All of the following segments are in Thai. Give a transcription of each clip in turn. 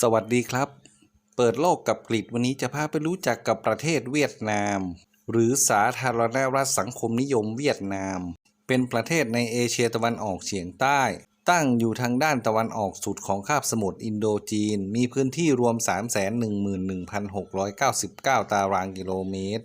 สวัสดีครับ เปิดโลกกับกรีฑวันนี้จะพาไปรู้จักกับประเทศเวียดนาม หรือสาธารณรัฐสังคมนิยมเวียดนาม เป็นประเทศในเอเชียตะวันออกเฉียงใต้ ตั้งอยู่ทางด้านตะวันออกสุดของคาบสมุทรอินโดจีน มีพื้นที่รวม 311,699 ตารางกิโลเมตร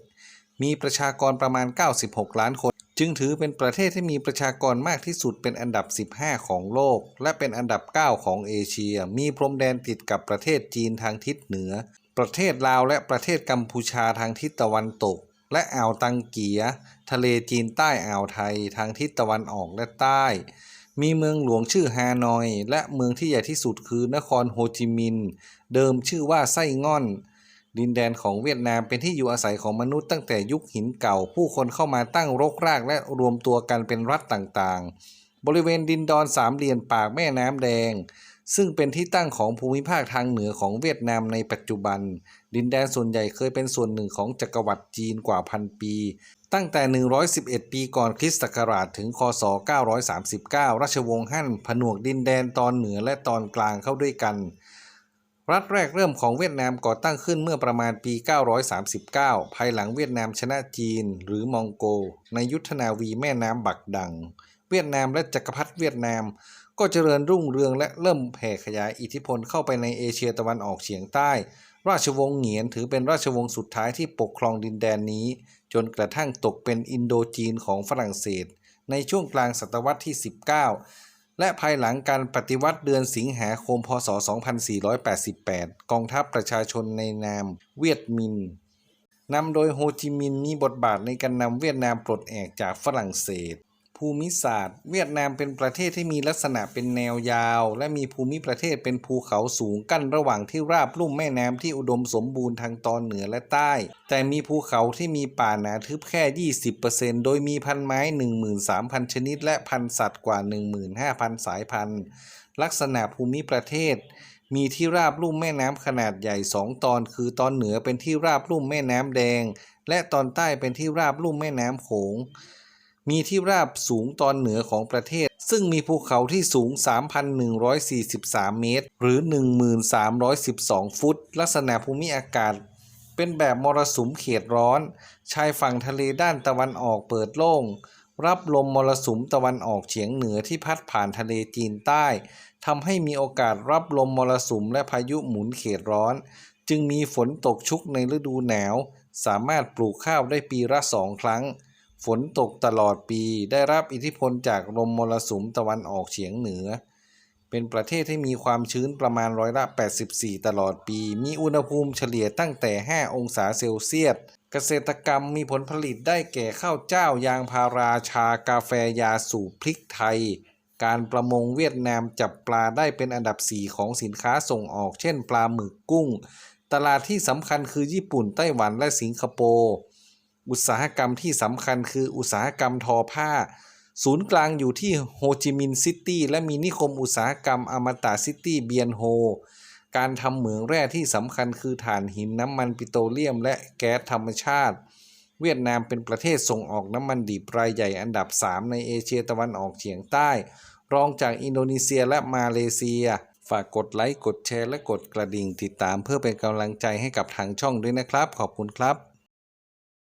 มีประชากรประมาณ 96 ล้านคน จึงถือเป็นประเทศที่มีประชากรมากที่สุดเป็นอันดับ 15 ของโลก และเป็นอันดับ 9 ของเอเชีย มีพรมแดนติดกับประเทศจีนทางทิศเหนือ ประเทศลาวและประเทศกัมพูชาทางทิศตะวันตก และอ่าวตังเกีย ทะเลจีนใต้อ่าวไทย ทางทิศตะวันออกและใต้ มีเมืองหลวงชื่อฮานอย และเมืองที่ใหญ่ที่สุดคือนครโฮจิมินห์ เดิมชื่อว่าไส้ง่อน ดินแดนของเวียดนามเป็นที่อยู่อาศัยของมนุษย์ตั้งแต่ยุคหินเก่า ผู้คนเข้ามาตั้งรกรากและรวมตัวกันเป็นรัฐต่างๆ บริเวณดินดอนสามเหลี่ยมปากแม่น้ำแดง ซึ่งเป็นที่ตั้งของภูมิภาคทางเหนือของเวียดนามในปัจจุบัน ดินแดนส่วนใหญ่เคยเป็นส่วนหนึ่งของจักรวรรดิจีนกว่าพันปี ตั้งแต่ 111 ปีก่อนคริสต์ศักราชถึงคศ 939 ราชวงศ์ฮั่นผนวกดินแดนตอนเหนือและตอนกลางเข้าด้วยกัน รัฐแรกเริ่มของเวียดนามก่อตั้งขึ้นเมื่อประมาณปี 939 ภายหลังเวียดนามชนะจีนหรือมองโก ในยุทธนาวีแม่น้ำบักดัง เวียดนามและจักรพรรดิเวียดนาม ก็เจริญรุ่งเรืองและเริ่มแผ่ขยายอิทธิพลเข้าไปในเอเชียตะวันออกเฉียงใต้ ราชวงศ์เหงียนถือเป็นราชวงศ์สุดท้ายที่ปกครองดินแดนนี้ จนกระทั่งตกเป็นอินโดจีนของฝรั่งเศส ในช่วงกลางศตวรรษที่ 19 และภายหลังการปฏิวัติเดือนสิงหาคม พศ 2488 กองทัพประชาชนในนามเวียดมินนำโดยโฮจิมินห์มีบทบาทในการนำเวียดนามปลดแอกจากฝรั่งเศส ภูมิศาสตร์ เวียดนามเป็นประเทศที่มีลักษณะเป็นแนวยาว และมีภูมิประเทศเป็นภูเขาสูงกั้นระหว่างที่ราบลุ่มแม่น้ำที่อุดมสมบูรณ์ทางตอนเหนือและใต้ แต่มีภูเขาที่มีป่าหนาทึบแค่ 20%โดยมีพันไม้ 13,000 ชนิด และพันสัตว์กว่า 15,000 สายพันธุ์ ลักษณะภูมิประเทศมีที่ราบลุ่มแม่น้ำขนาดใหญ่สองตอน คือตอนเหนือเป็นที่ราบลุ่มแม่น้ำแดง และตอนใต้เป็นที่ราบลุ่มแม่น้ำโขง มีที่ราบสูงตอนเหนือของประเทศ ซึ่งมีภูเขาที่สูง 3,143 เมตร หรือ 1,312 ฟุต ลักษณะภูมิอากาศ เป็นแบบมรสุมเขตร้อน ชายฝั่งทะเลด้านตะวันออกเปิดโล่ง รับลมมรสุมตะวันออกเฉียงเหนือที่พัดผ่านทะเลจีนใต้ทำให้มีโอกาสรับลมมรสุมและพายุหมุนเขตร้อน จึงมีฝนตกชุกในฤดูหนาว สามารถปลูกข้าวได้ปีละสองครั้ง ฝนตกตลอดปีได้รับอิทธิพลจากลมมรสุมตะวันออกเฉียงเหนือ เป็นประเทศที่มีความชื้นประมาณร้อยละ 84 ตลอดปี มีอุณหภูมิเฉลี่ยตั้งแต่ 5 องศาเซลเซียส เกษตรกรรมมีผลผลิตได้แก่ข้าวเจ้ายางพาราชากาแฟยาสูบพริกไทย การประมงเวียดนามจับปลาได้เป็นอันดับ 4 ของสินค้าส่งออก เช่น ปลาหมึกกุ้ง ตลาดที่สำคัญคือญี่ปุ่นไต้หวันและสิงคโปร์ อุตสาหกรรมที่สำคัญคืออุตสาหกรรมทอผ้า ศูนย์กลางอยู่ที่โฮจิมินห์ซิตี้และมีนิคมอุตสาหกรรมอมตะซิตี้เบียนโฮ การทำเหมืองแร่ที่สำคัญคือถ่านหินน้ำมันปิโตรเลียม และแก๊สธรรมชาติ เวียดนามเป็นประเทศส่งออกน้ำมันดิบรายใหญ่อันดับ 3 ในเอเชียตะวันออกเฉียงใต้ รองจากอินโดนีเซียและมาเลเซียฝากกดไลค์ กดแชร์ และกดกระดิ่งติดตามเพื่อเป็นกำลังใจให้กับทางช่องด้วยนะครับ ขอบคุณครับ